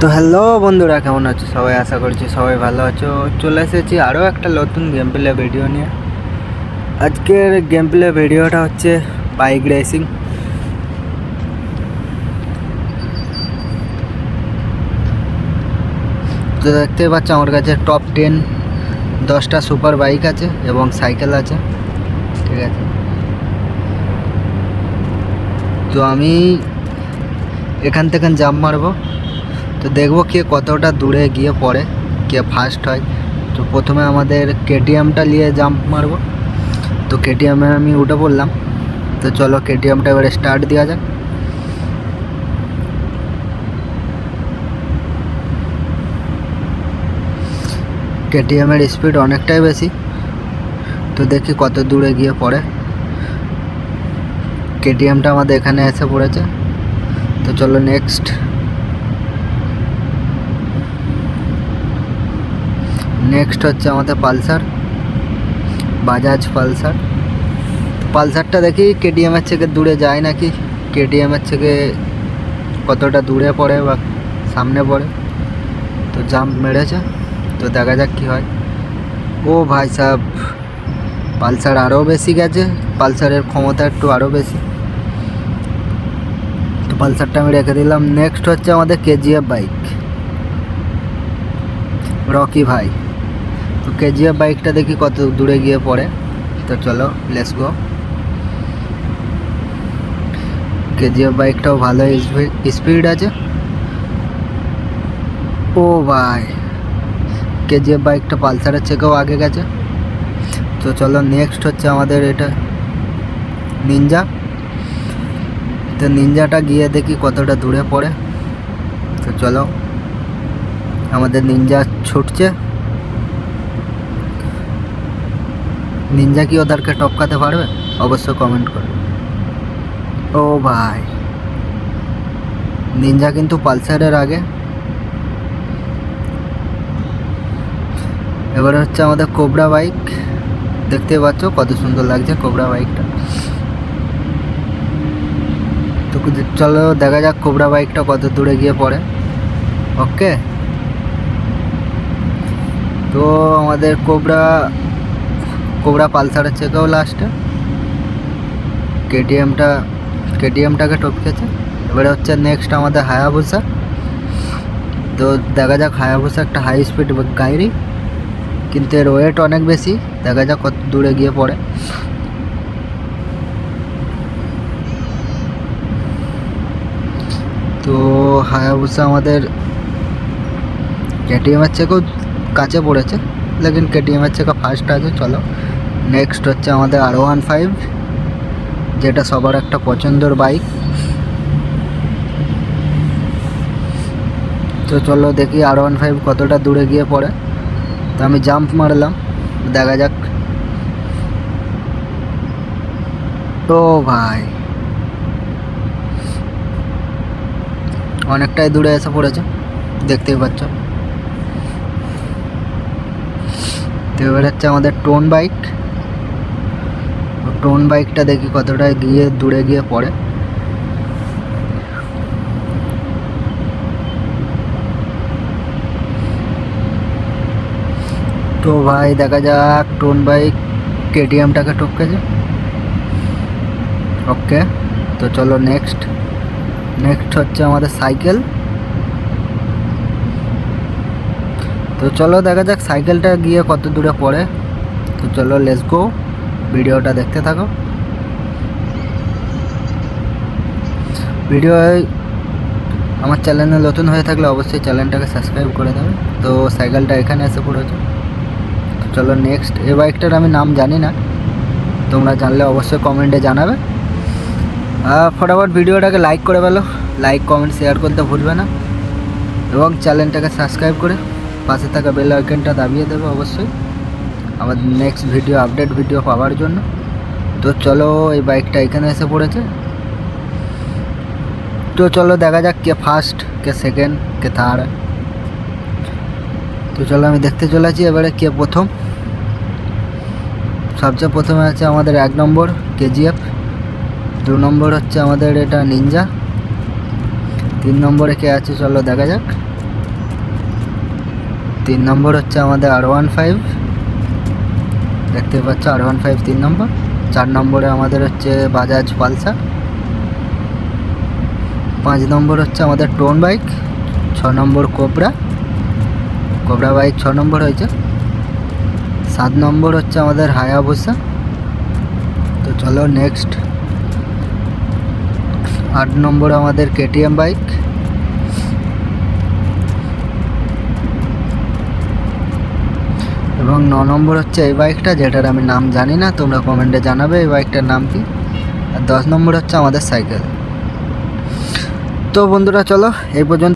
তো হ্যালো বন্ধুরা, কেমন আছো? সবাই আশা করছি সবাই ভালো আছো। চলে এসেছি আরও একটা নতুন গেম প্লে ভিডিও নিয়ে। আজকের গেম প্লে ভিডিওটা হচ্ছে বাইক রেসিং তো দেখতে পাচ্ছ আমার কাছে টপ টেন দশটা সুপার বাইক আছে এবং সাইকেল আছে। ঠিক আছে। তো আমি এখান থেকে জাম্প মারবো। তো দেখব কে কতটা দূরে গিয়ে পড়ে, কে ফার্স্ট হয়। তো প্রথমে আমাদের কেটিএমটা নিয়ে জাম্প মারবো। তো কেটিএমে আমি উঠে পড়লাম। তো চলো কেটিএমটা এবারে স্টার্ট দেওয়া যাক। কেটিএমের স্পিড অনেকটাই বেশি। তো দেখি কত দূরে গিয়ে পড়ে। কেটিএমটা আমাদের এখানে এসে পড়েছে। তো চলো নেক্সট নেক্সট হচ্ছে আমাদের পালসার, বাজাজ পালসার। পালসারটা দেখি কেটিএমের থেকে দূরে যায় নাকি? কেটিএমের থেকে কতটা দূরে পড়ে বা সামনে পড়ে? তো জাম্প মেরেছে, তো দেখা যাক কী হয়। ও ভাই সাহেব পালসার আরও বেশি গেছে, পালসারের ক্ষমতা একটু আরও বেশি। তো পালসারটা আমি রেখে দিলাম। নেক্সট হচ্ছে আমাদের কেজিএফ বাইক রকি ভাই। কেজিএফ বাইকটা দেখি কত দূরে গিয়ে পড়ে। তো চলো লেটস গো কেজিএফ বাইকটাও ভালো স্পিড আছে। ও ভাই কেজিএফ বাইকটা পালসারের থেকেও আগে গেছে। তো চলো নেক্সট হচ্ছে আমাদের এটা নিনজা তো নিনজাটা গিয়ে দেখি কতটা দূরে পড়ে। তো চলো, আমাদের নিনজা ছুটছে। নিনজা কি ওদেরকে টপকাতে পারবে? অবশ্যই কমেন্ট করবে ও ভাই। নিনজা কিন্তু পালসারের আগে। এবারে হচ্ছে আমাদের কোবরা বাইক দেখতে পাচ্ছ কত সুন্দর লাগছে কোবরা বাইকটা তো চলো দেখা যাক কোবরা বাইকটা কত দূরে গিয়ে পড়ে। ওকে তো আমাদের কোবরা কোবরা পালসারের থেকেও লাস্টে কেটিএমটা কেটিএমটাকে টপকেছে এবারে হচ্ছে নেক্সট আমাদের হায়াবুসা। তো দেখা যাক হায়াবুসা একটা হাই স্পিড গাড়ি, কিন্তু এর ওয়েট অনেক বেশি। দেখা যাক কত দূরে গিয়ে পড়ে। তো হায়াবুসা আমাদের কেটিএমের থেকেও কাছে পড়েছে, লেকিন কেটিএমের থেকে ফার্স্ট আছে, চলো। নেক্সট হচ্ছে আমাদের আর ওয়ান ফাইভ যেটা সবার একটা পছন্দের বাইক তো চলো দেখি আর ওয়ান ফাইভ কতটা দূরে গিয়ে পড়ে। তো আমি জাম্প মারলাম, দেখা যাক। তো ভাই। অনেকটাই দূরে এসে পড়েছে, দেখতেই পাচ্ছ। তো এবার হচ্ছে আমাদের টোন বাইক টোন বাইকটা দেখি কতটা গিয়ে দূরে গিয়ে পড়ে। তো ভাই, দেখা যাক টোন বাইক কেটিএমটাকে টপকেছে ওকে, তো চলো নেক্সট নেক্সট হচ্ছে আমাদের সাইকেল তো চলো দেখা যাক সাইকেলটা গিয়ে কত দূরে পড়ে। তো চলো লেটস গো ভিডিওটা দেখতে থাকো। ভিডিও আমার চ্যানেলে নতুন হয়ে থাকলে অবশ্যই চ্যানেলটাকে সাবস্ক্রাইব করে দেবে। তো সাইকেলটা এখানে এসে পড়েছে। চলো নেক্সট এই বাইকটার আমি নাম জানি না। তোমরা জানলে অবশ্যই কমেন্টে জানাবে। ফটাফট ভিডিওটাকে লাইক করে ফেলো। লাইক কমেন্ট শেয়ার করতে ভুলবে না। এবং চ্যানেলটাকে সাবস্ক্রাইব করে পাশে থাকা বেল আইকনটা দাবিয়ে দেবে অবশ্যই। আমার নেক্সট ভিডিও আপডেট ভিডিও পাওয়ার জন্য। তো চলো, এই বাইকটা এখানে এসে পড়েছে। তো চলো, দেখা যাক কে ফার্স্ট কে সেকেন্ড কে থার্ড তো চলো, আমি দেখতে চলেছি এবারে কে প্রথম। সবচেয়ে প্রথমে আছে আমাদের এক নম্বর কেজিএফ দু নম্বর হচ্ছে আমাদের এটা নিনজা তিন নম্বরে কে আছে, চলো দেখা যাক। তিন নম্বর হচ্ছে আমাদের আর ওয়ান ফাইভ দেখতে পাচ্ছ আর ওয়ান ফাইভ তিন নম্বর চার নম্বরে আমাদের হচ্ছে বাজাজ পালসার পাঁচ নম্বর হচ্ছে আমাদের টোন বাইক ছ নম্বর কোবরা কোবরা বাইক ছ নম্বর হয়েছে। সাত নম্বর হচ্ছে আমাদের হায়াবুসা তো চলো নেক্সট আট নম্বর আমাদের কেটিএম বাইক এবং ন নম্বর হচ্ছে এই বাইকটা, যেটার আমি নাম জানি না, তোমরা কমেন্টে জানাবে এই বাইকটার নাম কি। আর দশ নম্বর হচ্ছে আমাদের সাইকেল। তো বন্ধুরা, চলো, এই পর্যন্ত